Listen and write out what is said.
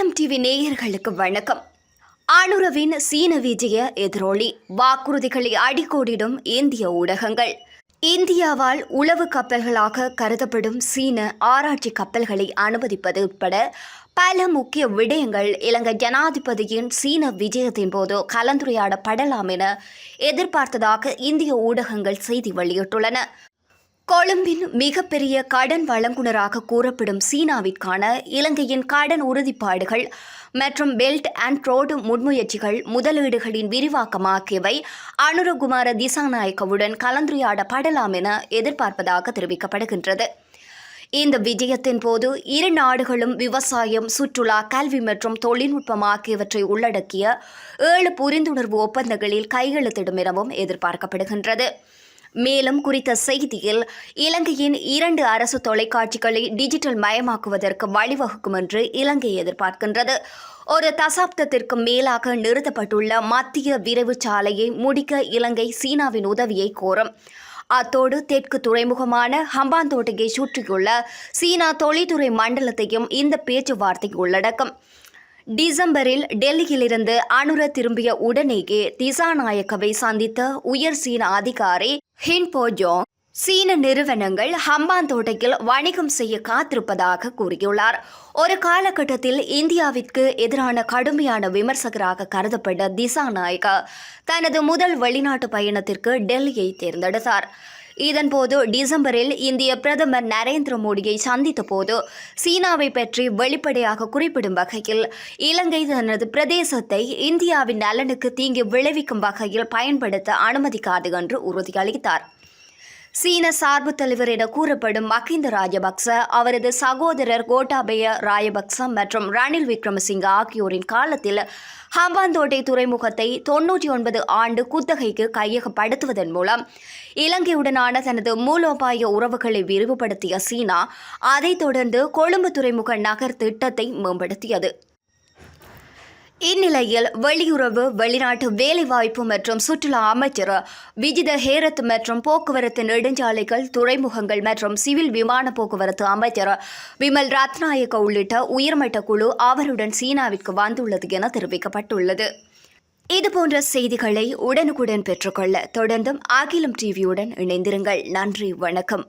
அகிலம் டிவி நேயர்களுக்கு வணக்கம். அனுரவின் சீன விஜய எதிரொலி. வாக்குறுதிகளை அடிக்கோடிடும் இந்திய ஊடகங்கள். இந்தியாவால் உளவு கப்பல்களாக கருதப்படும் சீன ஆராய்ச்சி கப்பல்களை அனுமதிப்பது உட்பட பல முக்கிய விடயங்கள் இலங்கை ஜனாதிபதியின் சீன விஜயத்தின் போது கலந்துரையாடப்படலாம் என எதிர்பார்த்ததாக இந்திய ஊடகங்கள் செய்தி வெளியிட்டுள்ளன. கொழும்பின் மிகப்பெரிய கடன் வழங்குனராக கூறப்படும் சீனாவிற்கான இலங்கையின் கடன் உறுதிப்பாடுகள் மற்றும் பெல்ட் அண்ட் ரோடு முன்முயற்சிகள் முதலீடுகளின் விரிவாக்கம் ஆகியவை அனுரகுமார திசாநாயக்கவுடன் கலந்துரையாடப்படலாம் என எதிர்பார்ப்பதாக தெரிவிக்கப்படுகின்றது. இந்த விஜயத்தின் போது இரு நாடுகளும் விவசாயம் சுற்றுலா கல்வி மற்றும் தொழில்நுட்பம் ஆகியவற்றை உள்ளடக்கிய ஏழு புரிந்துணர்வு ஒப்பந்தங்களில் கையெழுத்திடும் எனவும் எதிர்பார்க்கப்படுகின்றது. மேலும் குறித்த செய்தியில் இலங்கையின் இரண்டு அரசு தொலைக்காட்சிகளை டிஜிட்டல் மயமாக்குவதற்கு வழிவகுக்கும் என்று இலங்கை எதிர்பார்க்கின்றது. ஒரு தசாப்தத்திற்கு மேலாக நிறுத்தப்பட்டுள்ள மத்திய விரைவு சாலையை முடிக்க இலங்கை சீனாவின் உதவியை கோரும். அத்தோடு தெற்கு துறைமுகமான ஹம்பாந்தோட்டையை சுற்றியுள்ள சீனா தொழில்துறை மண்டலத்தையும் இந்த பேச்சுவார்த்தை உள்ளடக்கும். டிசம்பரில் டெல்லியிலிருந்து அனுர திரும்பிய உடனேயே திசாநாயக்கவை சந்தித்த உயர் சீன அதிகாரி ஹின்போஜோங் சீன நிறுவனங்கள் ஹம்பாந்தோட்டையில் வணிகம் செய்ய காத்திருப்பதாக கூறியுள்ளார். ஒரு காலகட்டத்தில் இந்தியாவிற்கு எதிரான கடுமையான விமர்சகராக கருதப்பட்ட திசா நாயகா தனது முதல் வெளிநாட்டு பயணத்திற்கு டெல்லியை தேர்ந்தெடுத்தார். இதன்போது டிசம்பரில் இந்திய பிரதமர் நரேந்திர மோடியை சந்தித்த போது சீனாவை பற்றி வெளிப்படையாக குறிப்பிடும் வகையில் இலங்கை தனது பிரதேசத்தை இந்தியாவின் நலனுக்கு தீங்கு விளைவிக்கும் வகையில் பயன்படுத்த அனுமதிக்காது என்று உறுதியளித்தார். சீன சார்பு தலைவர் என கூறப்படும் மஹிந்த ராஜபக்ச அவரது சகோதரர் கோட்டாபய ராயபக்ச மற்றும் ரணில் விக்ரமசிங்க ஆகியோரின் காலத்தில் ஹம்பாந்தோட்டை துறைமுகத்தை தொன்னூற்றி ஒன்பது ஆண்டு குத்தகைக்கு கையகப்படுத்துவதன் மூலம் இலங்கையுடனான தனது மூலோபாய உறவுகளை விரிவுபடுத்திய சீனா அதைத் தொடர்ந்து கொழும்பு துறைமுக நகர் திட்டத்தை மேம்படுத்தியது. இந்நிலையில் வெளியுறவு வெளிநாட்டு வேலைவாய்ப்பு மற்றும் சுற்றுலா அமைச்சர் விஜித ஹேரத் மற்றும் போக்குவரத்து நெடுஞ்சாலைகள் துறைமுகங்கள் மற்றும் சிவில் விமான போக்குவரத்து அமைச்சர் விமல் ரத்நாயக்க உள்ளிட்ட உயர்மட்ட குழு அவருடன் சீனாவிற்கு வந்துள்ளது என தெரிவிக்கப்பட்டுள்ளது. இதுபோன்ற செய்திகளை உடனுக்குடன் பெற்றுக்கொள்ள தொடர்ந்தும் அகிலம் டிவியுடன் இணைந்திருங்கள். நன்றி வணக்கம்.